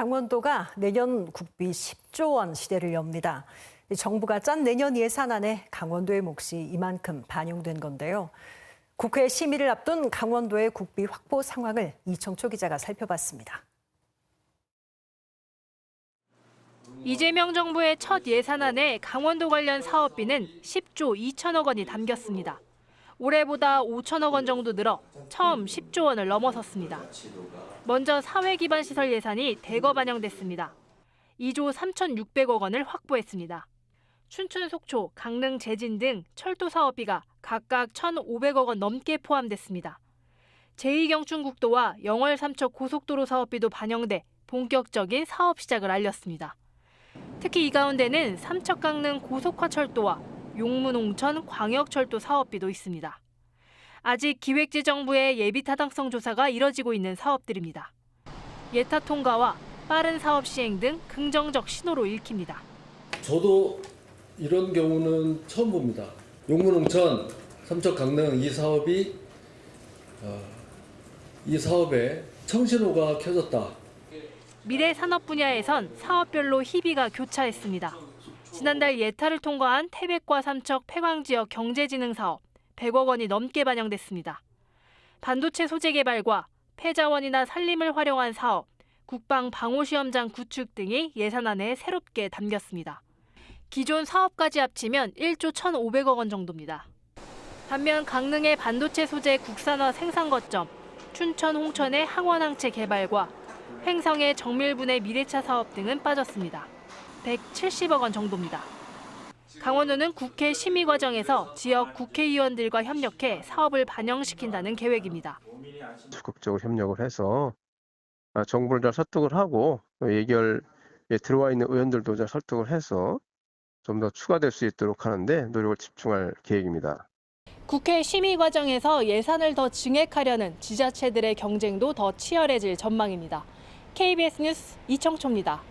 강원도가 내년 국비 10조 원 시대를 엽니다. 정부가 짠 내년 예산안에 강원도의 몫이 이만큼 반영된 건데요. 국회 심의를 앞둔 강원도의 국비 확보 상황을 이청초 기자가 살펴봤습니다. 이재명 정부의 첫 예산안에 강원도 관련 사업비는 10조 2천억 원이 담겼습니다. 올해보다 5천억 원 정도 늘어 처음 10조 원을 넘어섰습니다. 먼저 사회 기반 시설 예산이 대거 반영됐습니다. 2조 3,600억 원을 확보했습니다. 춘천 속초, 강릉 제진 등 철도 사업비가 각각 1,500억 원 넘게 포함됐습니다. 제2경춘국도와 영월 삼척 고속도로 사업비도 반영돼 본격적인 사업 시작을 알렸습니다. 특히 이 가운데는 삼척 강릉 고속화 철도와 용문 홍천 광역철도 사업비도 있습니다. 아직 기획재정부의 예비 타당성 조사가 이뤄지고 있는 사업들입니다. 예타 통과와 빠른 사업 시행 등 긍정적 신호로 읽힙니다. 저도 이런 경우는 처음 봅니다. 용문홍천, 삼척 강릉 이 사업이 어, 이 사업에 청신호가 켜졌다. 미래 산업 분야에선 사업별로 희비가 교차했습니다. 지난달 예타를 통과한 태백과 삼척 폐광 지역 경제진흥 사업 100억 원이 넘게 반영됐습니다. 반도체 소재 개발과 폐자원이나 산림을 활용한 사업, 국방 방호 시험장 구축 등이 예산안에 새롭게 담겼습니다. 기존 사업까지 합치면 1조 1,500억 원 정도입니다. 반면 강릉의 반도체 소재 국산화 생산 거점, 춘천 홍천의 항원항체 개발과 횡성의 정밀분해 미래차 사업 등은 빠졌습니다. 170억 원 정도입니다. 강원도는 국회 심의 과정에서 지역 국회의원들과 협력해 사업을 반영시킨다는 계획입니다. 적극적으로 협력을 해서 아, 정부를 잘 설득을 하고 또 예결에 들어와 있는 의원들도 잘 설득을 해서 좀 더 추가될 수 있도록 하는데 노력을 집중할 계획입니다. 국회 심의 과정에서 예산을 더 증액하려는 지자체들의 경쟁도 더 치열해질 전망입니다. KBS 뉴스 이청초입니다.